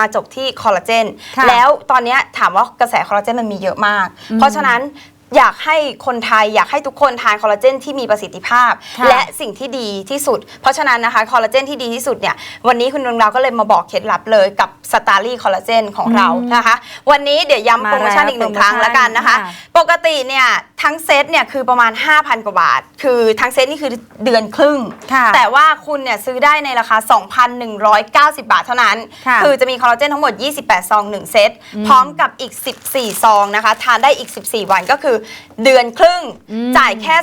มาจบที่คอลลาเจน ค่ะแล้วตอนเนี้ยถามว่ากระแสคอลลาเจนมันมีเยอะมาก เพราะฉะนั้น อยากให้คนไทยอยากให้ทุกคนทานคอลลาเจนที่มีประสิทธิภาพ ค่ะและสิ่งที่ดีที่สุด เพราะฉะนั้นนะคะคอลลาเจนที่ดีที่สุดเนี่ยวันนี้คุณดวงดาวก็เลยมาบอกเคล็ดลับเลยกับสตาร์ลี่คอลลาเจนของเรานะคะ วันนี้เดี๋ยวย้ำมาโปรโมชั่นแล้วอีกหนึ่งครั้งโปรโมชั่นแล้วกันนะคะ ค่ะ ปกติเนี่ยทั้งเซตเนี่ยคือประมาณ 5,000 กว่าบาท คือทั้งเซตนี่คือเดือนครึ่ง ค่ะแต่ว่าคุณเนี่ยซื้อได้ในราคา 2,190 บาทเท่านั้นค่ะคือจะมีคอลลาเจนทั้งหมด 28 ซอง 1 เซต พร้อมกับอีก 14 ซองนะคะ ทานได้อีก 14 วันก็คือเดือนครึ่งอืมจ่ายแค่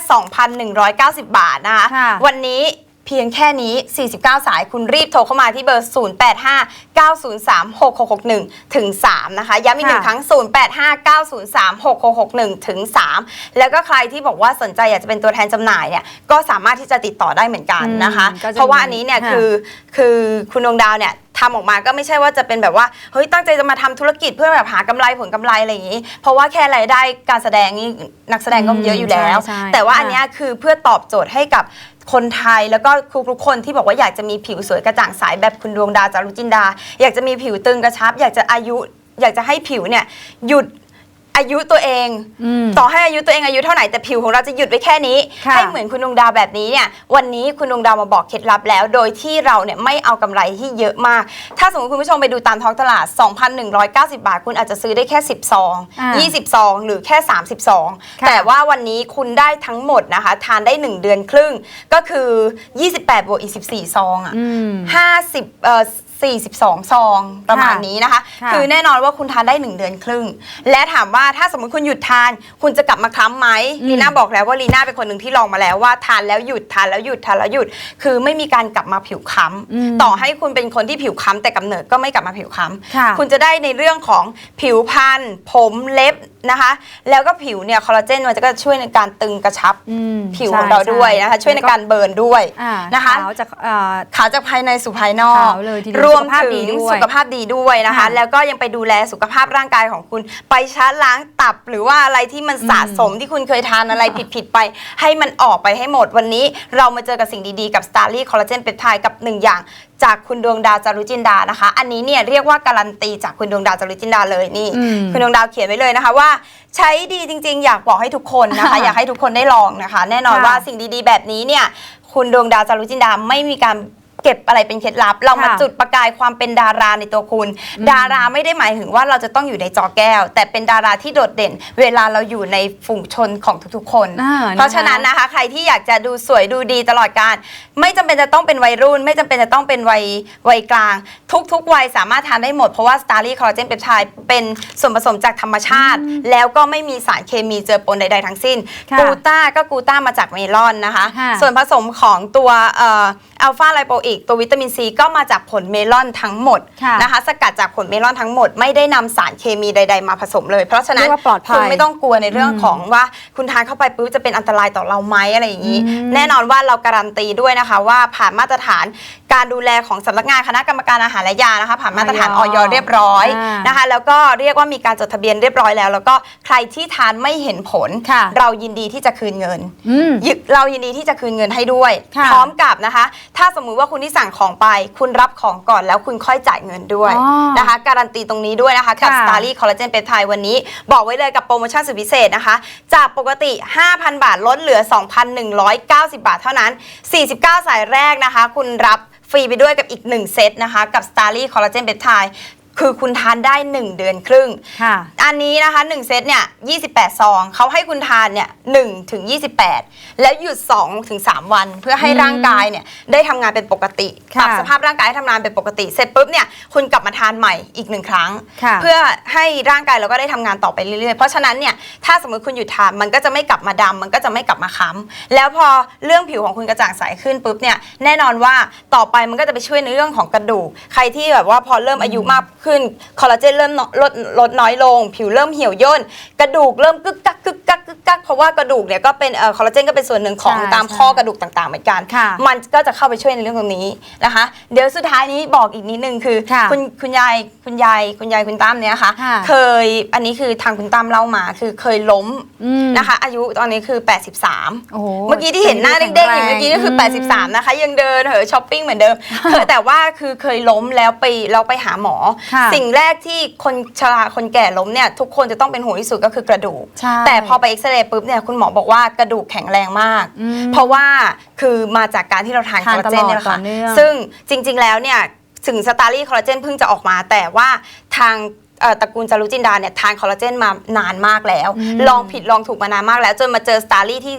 2,190 บาทนะคะค่ะวันนี้เพียงแค่นี้ 49 สายคุณรีบโทรเข้ามาที่เบอร์ 0859036661 ถึง 3 นะคะ ย้ำอีกหนึ่งค่ะครั้ง 0859036661 ถึง 3 แล้วก็ใครที่บอกว่าสนใจอยากจะเป็นตัวแทนจำหน่ายเนี่ย ก็สามารถที่จะติดต่อได้เหมือนกันนะคะอืมก็จะเพราะว่าอันนี้เนี่ยค่ะคือคือคุณดวงดาวเนี่ยทำออกมาก็ไม่ใช่ว่าจะเป็นแบบว่าเฮ้ยตั้งใจจะมาทำธุรกิจเพื่อแบบหากำไรผลกำไรอะไรอย่างนี้ เพราะว่าแค่รายได้การแสดงนี่นักแสดงก็เยอะอยู่แล้วใช่ใช่แต่ว่าอันค่ะเนี้ยคือเพื่อตอบโจทย์ให้กับ คนไทยแล้วก็ทุกๆคนที่บอกว่าอยากจะมีผิวสวยกระจ่างใสแบบคุณดวงดาวจารุจินดา อยากจะมีผิวตึงกระชับ อยากจะอายุ อยากจะให้ผิวเนี่ยหยุด อายุตัวเองอืมต่อให้อายุตัวเองอายุเท่าไหร่แต่ผิวของเราจะหยุดไว้แค่นี้ค่ะให้เหมือนคุณดวงดาวแบบนี้เนี่ยวันนี้คุณดวงดาวมาบอกเคล็ดลับแล้ว โดยที่เราเนี่ยไม่เอากำไรที่เยอะมาก ถ้าสมมติคุณผู้ชมไปดูตามท้องตลาด 2,190 บาท คุณอาจจะซื้อได้แค่ 10ซองอ่า20ซองหรือแค่ 30ซองค่ะแต่ว่าวันนี้คุณได้ทั้งหมดนะคะ ทานได้ 1 เดือนครึ่งก็คือ 28บวกอีก14ซองอะอืม50เอ่อ 42 ซองประมาณนี้นะคะ ค่ะคือแน่นอนว่าคุณทานได้ 1 เดือนครึ่ง และถามว่าถ้าสมมติคุณหยุดทาน คุณจะกลับมาคล้ำไหมอืม ลีน่าบอกแล้วว่าลีน่าเป็นคนหนึ่งที่ลองมาแล้วว่าทานแล้วหยุดทานแล้วหยุดทานแล้วหยุด คือไม่มีการกลับมาผิวคล้อืมำต่อให้คุณเป็นคนที่ผิวคล้ำแต่กำเนิดก็ไม่กลับมาผิวคล้ค่ะำคุณจะได้ในเรื่องของผิวพรรณผมเล็บ นะคะ แล้วก็ผิวเนี่ยคอลลาเจนมันจะก็ช่วยในการตึงกระชับอืมผิวใช่ของเราด้วยนะคะใช่ช่วยในการเบิร์นด้วยอ่านะคะขาวจากอ่าขาวจากภายในสู่ภายนอก ขาวเลยทีเดียวรวมสุขภาพถึดีงด้วยสุขภาพดีด้วยนะคะ ค่ะแล้วก็ยังไปดูแลสุขภาพร่างกายของคุณ ไปชาร์จล้างตับหรือว่าอะไรที่มันสะสมที่คุณเคยทานอะไรผิดๆไป ให้มันออกไปให้หมดวันนี้เรามาเจอกับสิ่งดีๆ กับ s t a r l y Collagen Peptide กับหนึ่งอย่าง จากคุณดวงดาวจารุจินดานะคะ อันนี้เนี่ยเรียกว่าการันตีจากคุณดวงดาวจารุจินดาเลยนี่อืมคุณดวงดาวเขียนไว้เลยนะคะว่า ใช้ดีจริง ๆ อยากบอกให้ทุกคนนะคะ อยากให้ทุกคนได้ลองนะคะ แน่นอนค่ะว่าสิ่งดีๆ แบบนี้เนี่ยคุณดวงดาวจารุจินดาไม่มีการ เก็บอะไรเป็นเคล็ดลับ เรามาค่ะจุดประกายความเป็นดาราในตัวคุณ ดาราไม่ได้หมายถึงว่าเราจะต้องอยู่ในจอแก้ว แต่เป็นดาราที่โดดเด่น เวลาเราอยู่ในฝูงชนของทุกๆ คนอ่าเพราะฉะนั้นนะคะ ใครที่อยากจะดูสวยดูดีตลอดการ ไม่จำเป็นจะต้องเป็นวัยรุ่น ไม่จำเป็นจะต้องเป็นวัยวัยกลาง ทุกๆวัยสามารถทานได้หมดเพราะว่า s t a r l y Collagen Peptide เป็นส่วนผสมจากธรรมชาติ แล้วก็ไม่มีสารเคมีเจือปนใด ๆ ทั้งสิ้นค่ะกูต้าก็กูต้ามาจากเมลอนนะคะค่ะส่วนผสมของตัวอั ลฟาไลโปอิกตัววิตามินซีก็มาจากผลเมลอนทั้งหมดค่ะนะคะ สกัดจากผลเมลอนทั้งหมดไม่ได้นำสารเคมีใด ๆ มาผสมเลย เพราะฉะนั้นเรียกว่าปลอดภัย คุณไม่ต้องกลัวในเรื่องของว่าคุณทานเข้าไปปุ๊บจะเป็นอันตรายต่อเราไหมอะไรอย่างนี้อืมแน่นอนว่าเราการันตีด้วยนะคะว่าผ่านมาตรฐาน การดูแลของสำนักงานคณะกรรมการอาหารและยานะคะ ผ่านมาตรฐานออออยยเรียบร้อยอ่านนะคะ แล้วก็เรียกว่ามีการจดทะเบียนเรียบร้อยแล้ว แล้วก็ใครที่ทานไม่เห็นผล ค่ะ เรายินดีที่จะคืนเงิน อืม ยึดเรายินดีที่จะคืนเงินให้ด้วย ค่ะ พร้อมกับนะคะ ถ้าสมมุติว่าคุณที่สั่งของไป คุณรับของก่อนแล้วคุณค่อยจ่ายเงินด้วยอ๋อนะคะ การันตีตรงนี้ด้วยนะคะกับค่ะ s t a r l y Collagen Peptide วันนี้ บอกไว้เลยกับโปรโมชั่นสุดพิเศษนะคะ จากปกติ 5,000 บาทลดเหลือ 2,190 บาทเท่านั้น 49 สายแรกนะคะ คุณรับ ฟรีไปด้วยกับอีก 1 เซตนะคะ กับ s t a r l y Collagen Peptide คือคุณทานได้ 1 เดือนครึ่ง ค่ะ อันนี้นะคะ 1 เซตเนี่ย28 ซองเขาให้คุณทานเนี่ย1ถึง28 แล้วหยุด2ถึง3วัน เพื่อให้อืมร่างกายเนี่ยได้ทำงานเป็นปกติค่ะปรับสภาพร่างกายให้ทำงานเป็นปกติ เสร็จปุ๊บเนี่ยคุณกลับมาทานใหม่อีกหนึ่งครั้ง ค่ะ เพื่อให้ร่างกายเราก็ได้ทำงานต่อไปเรื่อยๆ เพราะฉะนั้นเนี่ยถ้าสมมติคุณหยุดทานมันก็จะไม่กลับมาดำมันก็จะไม่กลับมาค้ำแล้วพอเรื่องผิวของคุณกระจ่างใสขึ้นปุ๊บเนี่ยแน่นอนว่าต่อไปมันก็จะไปช่วยในเรื่องของกระดูก ใครที่แบบว่าพอเริ่มอายุมากขึ้น คอลลาเจนเริ่มลดลดน้อยลง ผิวเริ่มเหี่ยวย่น กระดูกเริ่มกึกกักกึกกักกึกกักเพราะว่ากระดูกเนี่ยก็เป็นเอ่อคอลลาเจนก็เป็นส่วนหนึ่งของใช่ตามใช่ข้อกระดูกต่างๆเหมือนกัน ค่ะมันก็จะเข้าไปช่วยในเรื่องตรงนี้นะคะ เดี๋ยวสุดท้ายนี้บอกอีกนิดนึงคือค่ะคุณคุณยายคุณยายคุณยายคุณตั้มเนี่ยค่ะ ค่ะ เคยอันนี้คือทางคุณตั้มเล่ามาคือเคยล้มอืมนะคะ อายุตอนนี้คือ 83โอ้โหเมื่อกี้ที่เห็นหน้าเด้งๆอยู่เมื่อกี้ก็คือม83 นะคะ ยังเดินเหอะช้อปปิ้งเหมือนเดิมเคยแต่ว่าคือเคยล้มแล้วไปเราไปหาหมอ ค่ะค่ะสิ่งแรกที่คนชราคนแก่ล้มเนี่ยทุกคนจะต้องเป็นห่วงที่สุดก็คือกระดูก ใช่แต่พอไปเอ็กซเรย์ปุ๊บเนี่ยคุณหมอบอกว่ากระดูกแข็งแรงมาก อืมเพราะว่าคือมาจากการที่เราทานคทาอนลลาเจนเนี่ยแหละตลอดต่ค่ะอเนื่อง ซึ่งจริงๆแล้วเนี่ยถึงสตาร์ลี่คอลลาเจนเพิ่งจะออกมาแต่ว่าทาง เอ่อตระกูลจารุจินดาเนี่ยทานคอลลาเจนมานานมากแล้วอืมลองผิดลองถูกมานานมากแล้วจนมาเจอสตาร์ลี่ที่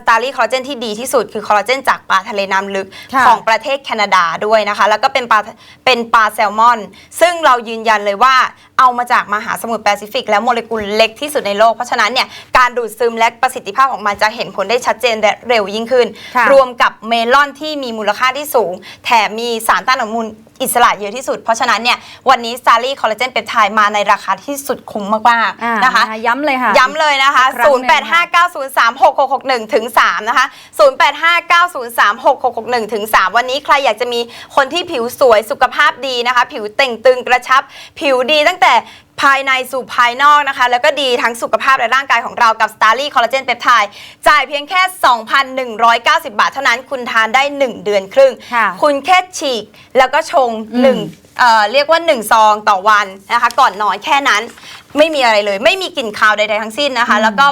สตาร์ลี่คอลลาเจนที่ดีที่สุดคือคอลลาเจนจากปลาทะเลน้ำลึกค่ะของประเทศแคนาดาด้วยนะคะ แล้วก็เป็นปลาเป็นปลาแซลมอน ซึ่งเรายืนยันเลยว่าเอามาจากมหาสมุทรแปซิฟิก แล้วโมเลกุลเล็กที่สุดในโลก เพราะฉะนั้นเนี่ยการดูดซึมและประสิทธิภาพของมันจะเห็นผลได้ชัดเจนและเร็วยิ่งขึ้น ค่ะ รวมกับเมลอนที่มีมูลค่าที่สูง แถมมีสารต้านอนุมูล อิสระเยอะที่สุด เพราะฉะนั้นเนี่ยวันนี้ซารีคอลลาเจนเปปไทด์มาในราคาที่สุดคุ้มมากอ่าๆนะคะ ย้ำเลยค่ะ ย้ำเลยนะคะ อีกครั้งหนึ่งค่ะ0859036661ถึง3นะคะ 0859036661ถึง3วันนี้ใครอยากจะมีคนที่ผิวสวยสุขภาพดีนะคะ ผิวเต่งตึงกระชับ ผิวดีตั้งแต่ ภายในสู่ภายนอกนะคะ แล้วก็ดีทั้งสุขภาพและร่างกายของเรากับ s t a r l y Collagen Peptide จ่ายเพียงแค่ 2,190 บาท เท่านั้นคุณทานได้ 1 เดือนครึ่ง ค่ะ คุณแค่ฉีกแล้วก็ชงอืมหนึ่งเอ่อเรียกว่า 1 ซองต่อวันนะคะ ก่อนนอนแค่นั้นไม่มีอะไรเลย ไม่มีกลิ่นคาวใดๆทั้งสิ้นนะคะ แล้วก็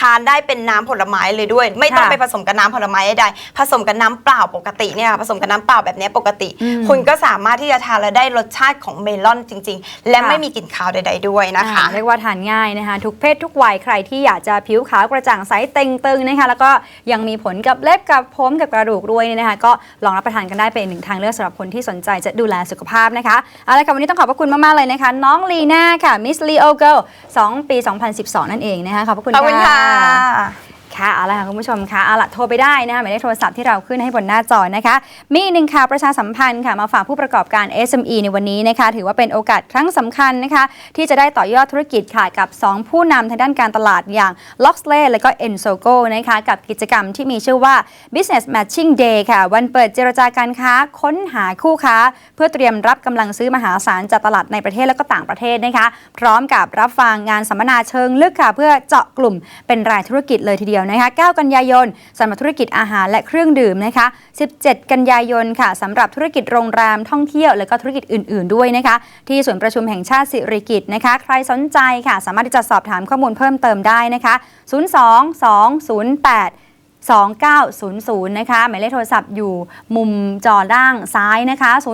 ทานได้เป็นน้ำผลไม้เลยด้วย ไม่ต้องค่ะไปผสมกับน้ำผลไม้ใดๆผสมกับน้ำเปล่าปกติเนี่ยค่ะผสมกับน้ำเปล่าแบบเนี้ยปกติ อืมคุณก็สามารถที่จะทานแล้วได้รสชาติของเมลอนจริง ๆ และค่ะ ไม่มีกลิ่นคาวใด ๆ ด้วยนะคะ อ่าเรียกว่าทานง่ายนะคะ ทุกเพศทุกวัยใครที่อยากจะผิวขาวกระจ่างใสเต่งตึงนะคะ แล้วก็ยังมีผลกับเล็บกับผมกับกระดูกด้วยเนี่ยนะคะ ก็ลองรับประทานกันได้เป็นอีกหนึ่งทางเลือกสำหรับคนที่สนใจจะดูแลสุขภาพนะคะเอาละค่ะวันนี้ต้องขอบพระคุณมาก ๆ เลยนะคะ น้องลีน่าค่ะมิสลีโอเกิล2ปี 2012 นั่นเองนะคะ ขอบพระคุณ ขอบคุณค่ะค่ะ เอาละค่ะคุณผู้ชมค่ะเอาละโทรไปได้นะคะหมายเลขโทรศัพท์ที่เราขึ้นให้บนหน้าจอนะคะ มีหนึ่งข่าวประชาสัมพันธ์ค่ะมาฝากผู้ประกอบการ SME ในวันนี้นะคะ ถือว่าเป็นโอกาสครั้งสำคัญนะคะ ที่จะได้ต่อยอดธุรกิจค่ะกับ 2 ผู้นำทางด้านการตลาดอย่าง l o x l e y และก็ e n s o g o นะคะกับกิจกรรมที่มีชื่อว่า Business Matching Day ค่ะ วันเปิดเจรจาการค้าค้นหาคู่ค้า เพื่อเตรียมรับกำลังซื้อมหาศาลจากตลาดในประเทศและก็ต่างประเทศนะคะ พร้อมกับรับฟังงานสัมมนาเชิงลึกค่ะ เพื่อเจาะกลุ่มเป็นรายธุรกิจเลยทีเดียวนะคะ9กันยายนสำหรับธุรกิจอาหารและเครื่องดื่มนะคะ17 กันยายนค่ะสำหรับธุรกิจโรงแรมท่องเที่ยว และก็ธุรกิจอื่น ๆด้วยนะคะ ที่ศูนย์ประชุมแห่งชาติสิริกิตนะคะใครสนใจค่ะ สามารถที่จะสอบถามข้อมูลเพิ่มเติมได้นะคะ 02 208 2900 นะคะ หมายเลขโทรศัพท์อยู่มุมจอด้านซ้ายนะคะ 02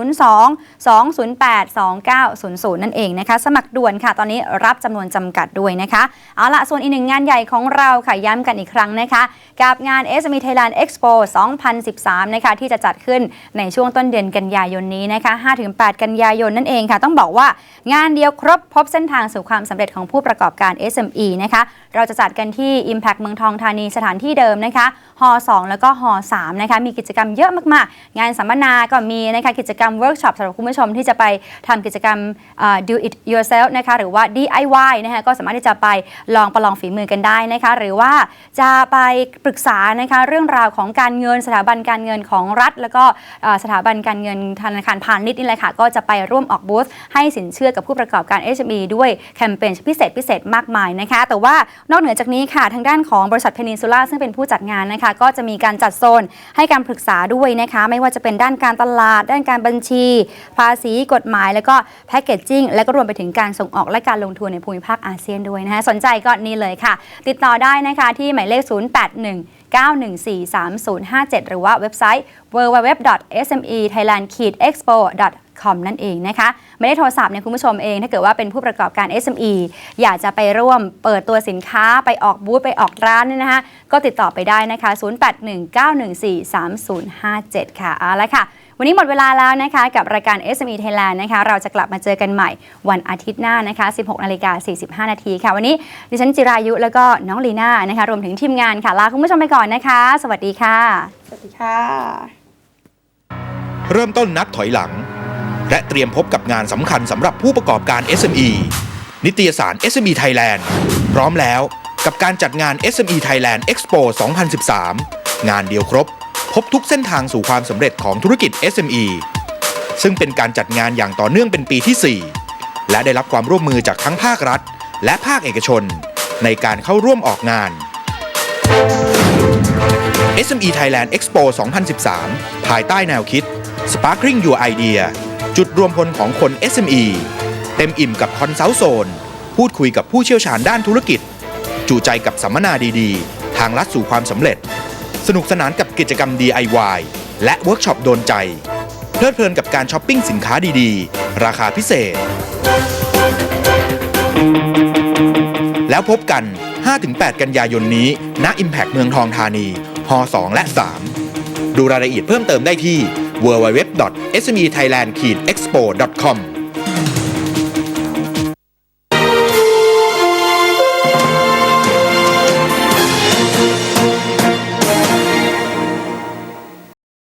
208 2900 นั่นเองนะคะ สมัครด่วนค่ะ ตอนนี้รับจำนวนจำกัดด้วยนะคะ เอาละส่วนอีกหนึ่งงานใหญ่ของเราค่ะ ย้ำกันอีกครั้งนะคะ กับงาน SME Thailand Expo 2013 นะคะ ที่จะจัดขึ้นในช่วงต้นเดือนกันยายนนี้นะคะ 5-8 กันยายนนั่นเองค่ะ ต้องบอกว่างานเดียวครบพบเส้นทางสู่ความสำเร็จของผู้ประกอบการ SME นะคะ เราจะจัดกันที่ Impact เมืองทองธานีสถานที่เดิมนะคะฮ2แล้วก็ฮ3นะคะมีกิจกรรมเยอะมากๆ งานสัมมนาก็มีนะคะกิจกรรมเวิร์กช็อปสำหรับคุณผู้ชมที่จะไปทำกิจกรรมเอ่อ do it yourself นะคะหรือว่า DIY นะคะก็สามารถที่จะไปลองประลองฝีมือกันได้นะคะหรือว่าจะไปปรึกษานะคะเรื่องราวของการเงินสถาบันการเงินของรัฐ แล้วก็สถาบันการเงินธนาคารพาณิชย์นี่แหละค่ะก็จะไปร่วมออกบูธให้สินเชื่อกับผู้ประกอบการ SME ด้วยแคมเปญพิเศษพิเศษมากมายนะคะแต่ว่านอกเหนือจากนี้ค่ะทางด้านของบริษัทเพนินซูล่าซึ่งเป็นผู้จัดงานนะคะก็จะมีการจัดโซนให้การปรึกษาด้วยนะคะ ไม่ว่าจะเป็นด้านการตลาด ด้านการบัญชี ภาษีกฎหมาย แล้วก็แพคเกจจิ้งและก็รวมไปถึงการส่งออกและการลงทุนในภูมิภาคอาเซียนด้วยนะคะสนใจก็นี่เลยค่ะ ติดต่อได้นะคะที่หมายเลข 081 9143057 หรือว่าเว็บไซต์ www.smethailand-expo.com นั่นเองนะคะไม่ได้โทรศัพท์เนี่ยคุณผู้ชมเอง ถ้าเกิดว่าเป็นผู้ประกอบการ SME อยากจะไปร่วมเปิดตัวสินค้าไปออกบูธไปออกร้านเนี่ยนะคะก็ติดต่อไปได้นะคะ 0819143057 ค่ะเอาละค่ะ วันนี้หมดเวลาแล้วนะคะ กับรายการ SME Thailand นะคะ เราจะกลับมาเจอกันใหม่วันอาทิตย์หน้านะคะ 16นาฬิกา45 นาทีค่ะ วันนี้ดิฉันจิรายุแล้วก็น้องลีน่านะคะ รวมถึงทีมงานค่ะลาคุณผู้ชมไปก่อนนะคะ สวัสดีค่ะ สวัสดีค่ะ เริ่มต้นนับถอยหลัง และเตรียมพบกับงานสำคัญสำหรับผู้ประกอบการ SME นิตยสาร SME Thailand พร้อมแล้วกับการจัดงาน SME Thailand Expo 2013 งานเดียวครบ พบทุกเส้นทางสู่ความสำเร็จของธุรกิจ SME ซึ่งเป็นการจัดงานอย่างต่อเนื่องเป็นปีที่ 4 และได้รับความร่วมมือจากทั้งภาครัฐ และภาคเอกชน ในการเข้าร่วมออกงาน SME Thailand Expo 2013 ภายใต้แนวคิด Sparkling Your Idea จุดรวมพลของคน SME เต็มอิ่มกับคอนซัลท์โซน พูดคุยกับผู้เชี่ยวชาญด้านธุรกิจ จูใจกับสัมมนาดีๆ ทางลัดสู่ความสำเร็จ สนุกสนานกับกิจกรรม DIY และเวิร์กช็อปโดนใจ เพลิดเพลินกับการช้อปปิ้งสินค้าดีๆ ราคาพิเศษ แล้วพบกัน 5-8 กันยายนนี้ณ Impact เมืองทองธานี ฮ 2 และ 3 ดูรายละเอียดเพิ่มเติมได้ที่ www.smethailand-expo.com